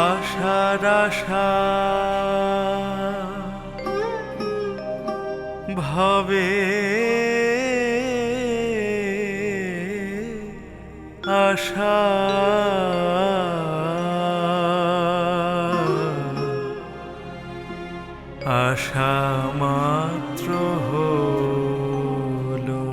আশার আশা। ভবে আশা। আশা মাত্র হলো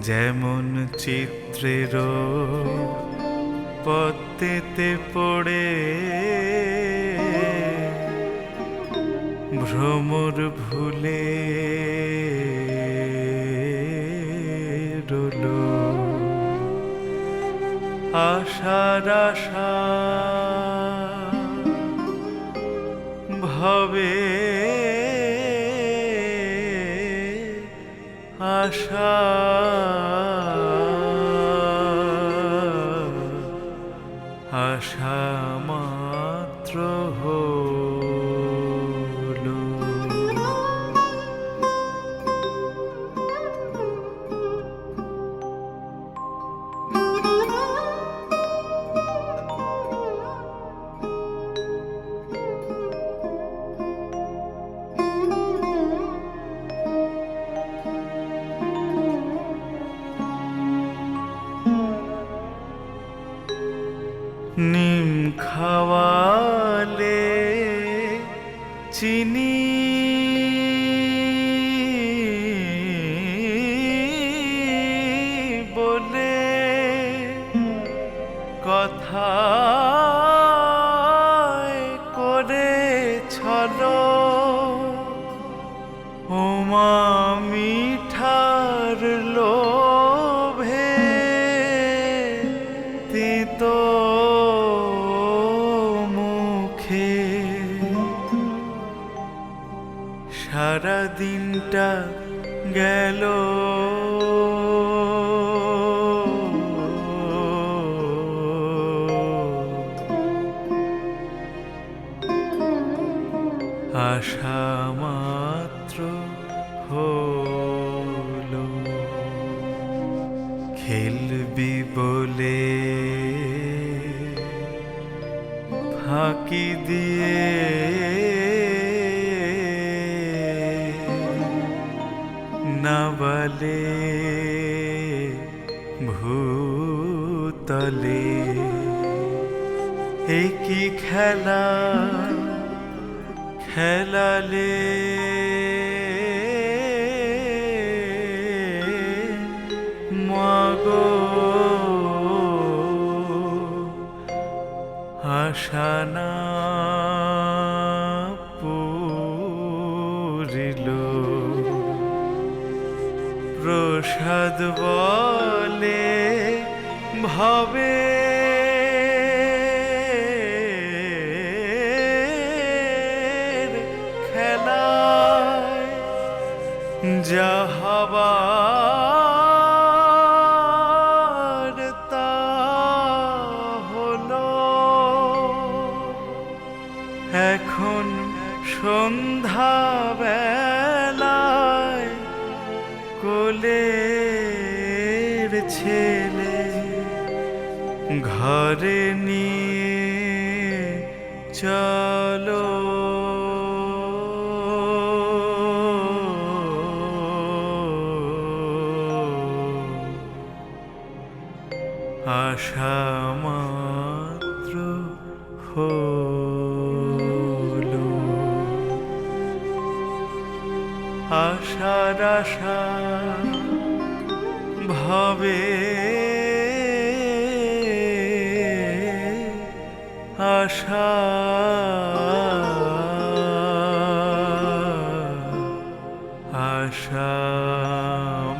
যেমন চিত্রের পত্তেতে পড়ে। ভ্রমর ভুলে রলো আশার আশা ভবে আশা আশা। খাওয়ালে চিনি গেল। আশা মাত্র হলো খেলবি বলে ফাঁকি দিয়ে বলে ভূতলে কি খেলা খেলালে মাগো আশানা প্রসাদ বলে ভাবে। এখন সন্ধ্যা বেলায় কোলের ছেলে ঘরে নিয়ে চলো। আশা মাত্র হলো। আশার আশা ভাবে আশা। আশা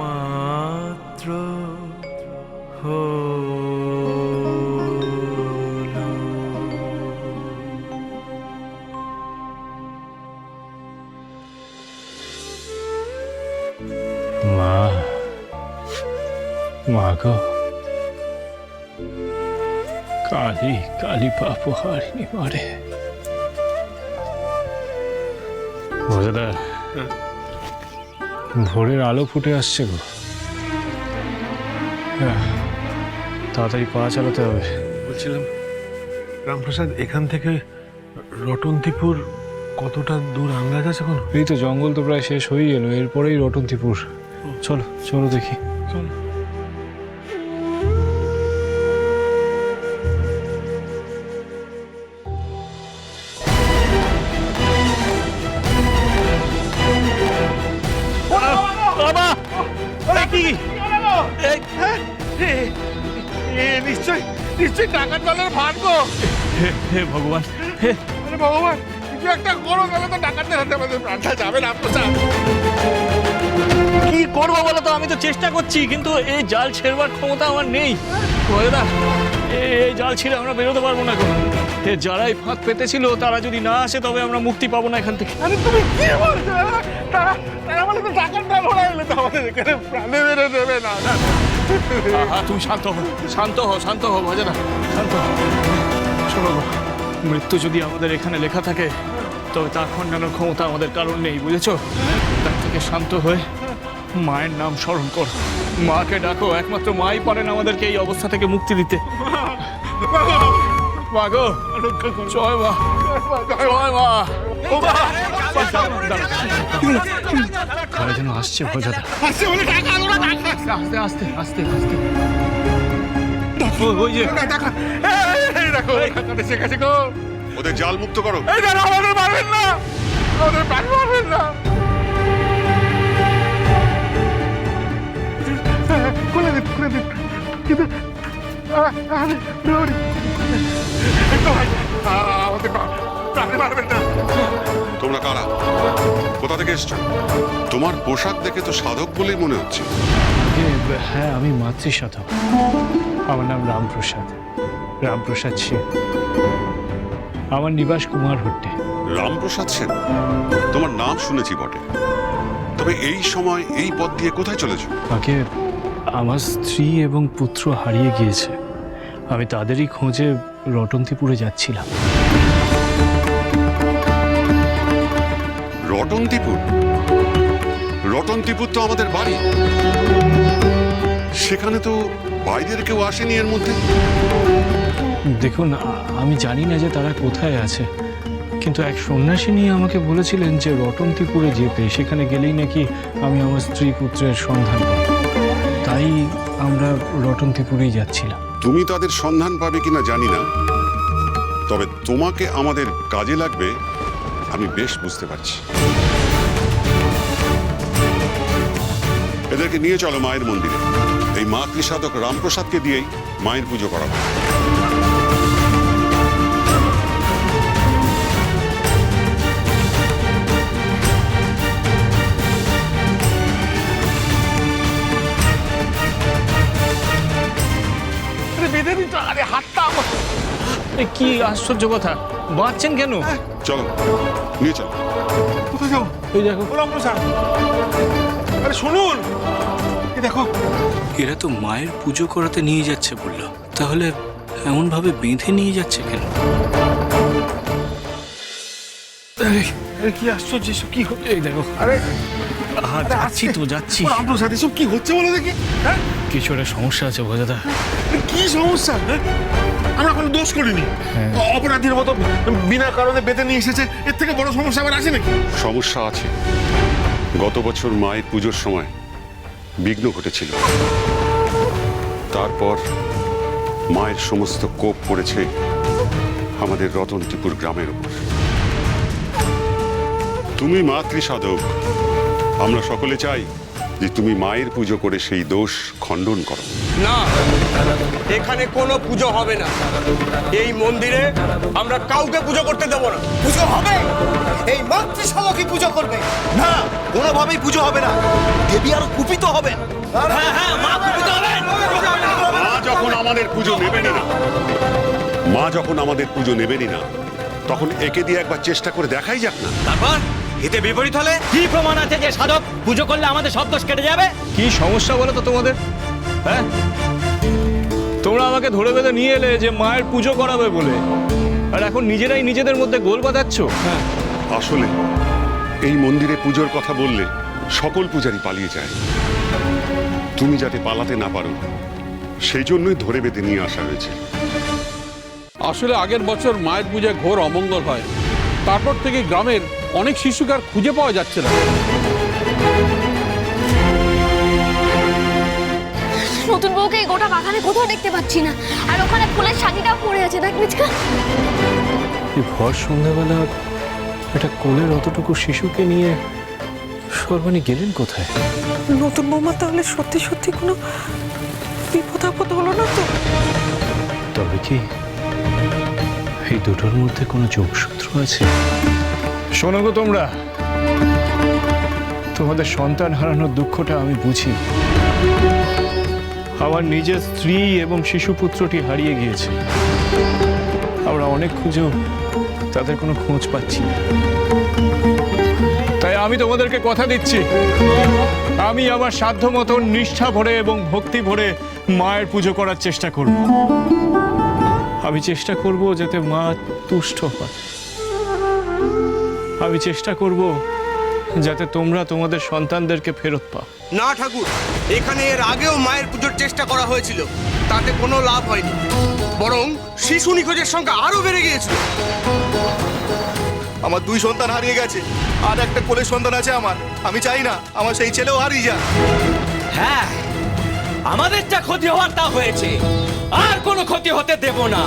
মাত্র হলো। গো কালী কালী পাপ হারিনি মারে। ভোজদা ভোরের আলো ফুটে আসছে গো। হ্যাঁ, তাড়াতাড়ি পা চালাতে হবে। বলছিলাম রামপ্রসাদ এখান থেকে রটন্তিপুর কতটা দূর আন্দাজ আছে কোনো এই তো জঙ্গল তো প্রায় শেষ হয়ে গেল এরপরেই রটন্তিপুর। চলো চলো দেখি। নিশ্চয় হে ভগবান আরে ভগবান কিছু একটা করো তাহলে তো টাকাতে হাতে আমাদের প্রাণটা যাবে না রামপ্রসাদ কি করব বলো তো? আমি তো চেষ্টা করছি কিন্তু এই জাল ছেড়বার ক্ষমতা আমার নেই। দাদা এই জাল ছিঁড়ে আমরা বেরোতে পারব না এখন। এ যারাই ফাঁদ পেতেছিল তারা যদি না আসে তবে আমরা মুক্তি পাবো না এখান থেকে। আরে তুমি কি বলছো? হ্যাঁ? তারা তারা বলে তো টাকার ডাল হলে তো আমাদের এখানে প্রাণে বেরো দেবে না না। তুমি শান্ত হও শান্ত হও শান্ত হও ভজনা শান্ত হও। মৃত্যু যদি আমাদের এখানে লেখা থাকে তবে তার খণ্ডানোর ক্ষমতা আমাদের কারণ নেই বুঝেছ? তার থেকে শান্ত হয়ে মায়ের নাম স্মরণ কর। মাকে ডাকো একমাত্র মাই পারেন আমাদেরকে এই অবস্থা থেকে মুক্তি দিতে। মা গো জয় মা জয় মা। যেন আসছে টাকা আস্তে আস্তে আস্তে আস্তে। ওই- যে। এই, এই দেখো টাকাটা এসে গেছে গো ওদের জাল মুক্ত করো। এই আমাদের মারবেন না। আমাদের প্রাণ মারবেন না। খুলে দিন খুলে দিন। কিন্তু আমাদের প্রা- প্রাণে মারবেন না। তোমরা কারা? কোথা থেকে এসছো? তোমার পোশাক দেখে তো সাধক বলেই মনে হচ্ছে। হ্যাঁ আমি মাতৃ সাধক। আমার নাম রামপ্রসাদ। রামপ্রসাদ সেন। আমার নিবাস কুমার হট্টে। রামপ্রসাদ সেন? তোমার নাম শুনেছি বটে। তবে এই সময় এই পথ দিয়ে কোথায় চলেছ? তাকে আমার স্ত্রী এবং পুত্র হারিয়ে গিয়েছে। আমি তাদেরই খোঁজে রটন্তিপুরে যাচ্ছিলাম। রটন্তিপুর? রটন্তিপুর তো আমাদের বাড়ি। সেখানে তো বাইরের কেউ আসেনি এর মধ্যে? দেখুন আমি জানি না যে তারা কোথায় আছে, কিন্তু এক সন্ন্যাসিনী আমাকে বলেছিলেন যে রটন্তিপুরে যেতে, সেখানে গেলেই নাকি আমি আমার স্ত্রী পুত্রের সন্ধান পাব। তাই আমরা রটন্তিপুরেই যাচ্ছিলাম। তুমি তাদের সন্ধান পাবে কিনা জানি না, তবে তোমাকে আমাদের কাজে লাগবে, আমি বেশ বুঝতে পারছি। এদেরকে নিয়ে চলো মায়ের মন্দিরে। এই মা মাতৃসাধক রামপ্রসাদকে দিয়েই মায়ের পুজো করা আরে কি আশ্চর্য কথা? বাঁচছেন কেন? চলো নিয়ে চলো। কোথায় এই দেখো। গোলাম প্রসাদ। আরে শুনুন। এই দেখো। এরা তো মায়ের পুজো করাতে নিয়ে যাচ্ছে বলল। তাহলে এমন ভাবে বেঁধে নিয়ে যাচ্ছে কেন? কি আশ্চর্য এসব কি হচ্ছে? এই দেখো। আরে যাচ্ছি তো যাচ্ছি। গোলাম প্রসাদ এসব কি হচ্ছে বলো দেখি? হ্যাঁ? কিছু একটা সমস্যা আছে বোঝা কি সমস্যা? হ্যাঁ? আমরা কোনো দোষ করিনি। হ্যাঁ। অপরাধীর মতো বিনা কারণে বেঁধে নিয়ে এসেছে এর থেকে বড় সমস্যা আবার আছে নাকি? সমস্যা আছে। গত বছর মায়ের পুজোর সময় বিঘ্ন ঘটেছিল। তারপর মায়ের সমস্ত কোপ পড়েছে আমাদের রতনটিপুর গ্রামের উপর তুমি মাতৃ সাধক আমরা সকলে চাই যে তুমি মায়ের পুজো করে সেই দোষ খণ্ডন করো। না এখানে কোনো পুজো হবে না। এই মন্দিরে আমরা কাউকে পুজো করতে দেব না। পুজো হবে? এই মাতৃ সাধকই পুজো করবে? না কোনোভাবেই পুজো হবে না। দেবী আরও কুপিত হবেন হ্যাঁ হ্যাঁ মা কুপিত হবেন মা যখন আমাদের পুজো নেবেনই না মা যখন আমাদের পুজো নেবেনই না তখন একে দিয়ে একবার চেষ্টা করে দেখাই যাক না। তারপর? এতে বিপরীত হলে? কি প্রমাণ আছে যে সাধক পুজো করলে আমাদের সব দোষ কেটে যাবে? কি সমস্যা বলো তো তোমাদের? হ্যাঁ? তোমরা আমাকে ধরে বেঁধে নিয়ে এলে যে মায়ের পুজো করাবে বলে। আর এখন নিজেরাই নিজেদের মধ্যে গোল বাঁধাচ্ছ? হ্যাঁ। আসলে এই মন্দিরে পুজোর কথা বললে সকল পূজারি পালিয়ে যায়। তুমি যাতে পালাতে না পারো সেই জন্যই ধরে বেঁধে নিয়ে আসা হয়েছে। আসলে আগের বছর মায়ের পূজায় ঘোর অমঙ্গল হয়। তারপর থেকে গ্রামের অনেক শিশুকে আর খুঁজে পাওয়া যাচ্ছে না। নতুন বউকে এই গোটা বাগানে কোথাও দেখতে পাচ্ছি না। আর ওখানে ফুলের শাড়িটাও পড়ে আছে দেখ মিচকা। এই ভর সন্ধ্যাবেলা একটা কোলের অতটুকু শিশুকে নিয়ে সর্বাণী গেলেন কোথায়? নতুন বৌমা তাহলে সত্যি সত্যি কোনো বিপদ আপদ হলো না তো? তবে কি এই দুটোর মধ্যে কোনো যোগসূত্র আছে? শোনো গো তোমরা। তোমাদের সন্তান হারানোর দুঃখটা আমি বুঝি। আমার নিজের স্ত্রী এবং শিশুপুত্রটি হারিয়ে গিয়েছে। আমরা অনেক খুঁজেও তাদের কোনো খোঁজ পাচ্ছি না। তাই আমি তোমাদেরকে কথা দিচ্ছি। আমি আমার সাধ্য মতন নিষ্ঠা ভরে এবং ভক্তি ভরে মায়ের পুজো করার চেষ্টা করব। আমি চেষ্টা করব যাতে মা তুষ্ট হয়। আমি চেষ্টা করব যাতে তোমরা তোমাদের সন্তানদেরকে ফেরত পাও। না ঠাকুর এখানে এর আগেও মায়ের পুজোর চেষ্টা করা হয়েছিল। তাতে কোনো লাভ হয়নি। বরং শিশু নিখোঁজের সংখ্যা আরও বেড়ে গিয়েছিল। আমার দুই সন্তান হারিয়ে গেছে। আর একটা কোলের সন্তান আছে আমার। আমি চাই না আমার সেই ছেলেও হারিয়ে যাক। হ্যাঁ আমাদের যা ক্ষতি হওয়ার তা হয়েছে। আর কোনো ক্ষতি হতে দেব না।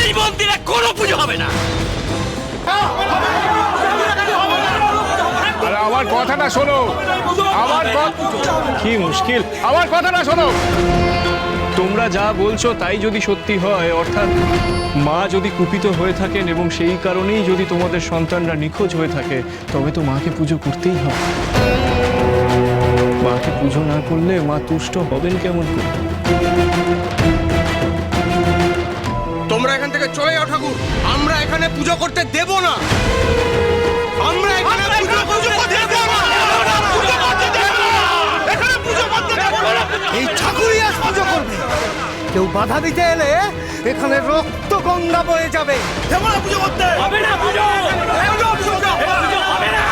এই মন্দিরে কোনো পুজো হবে না। আমার কথাটা শোনো। আমার কথা কি মুশকিল। আমার কথাটা শোনো। তোমরা যা বলছো তাই যদি সত্যি হয় অর্থাৎ মা যদি কুপিত হয়ে থাকেন এবং সেই কারণেই যদি তোমাদের সন্তানরা নিখোঁজ হয়ে থাকে তবে তো মাকে পুজো করতেই হবে। মাকে পুজো না করলে মা তুষ্ট হবেন কেমন করে? তোমরা এখান থেকে চলে যাও ঠাকুর। আমরা এখানে পুজো করতে দেব না। বাধা দিতে এলে এখানে রক্ত গঙ্গা বয়ে যাবে। হবে না পুজো! পুজো হবে না!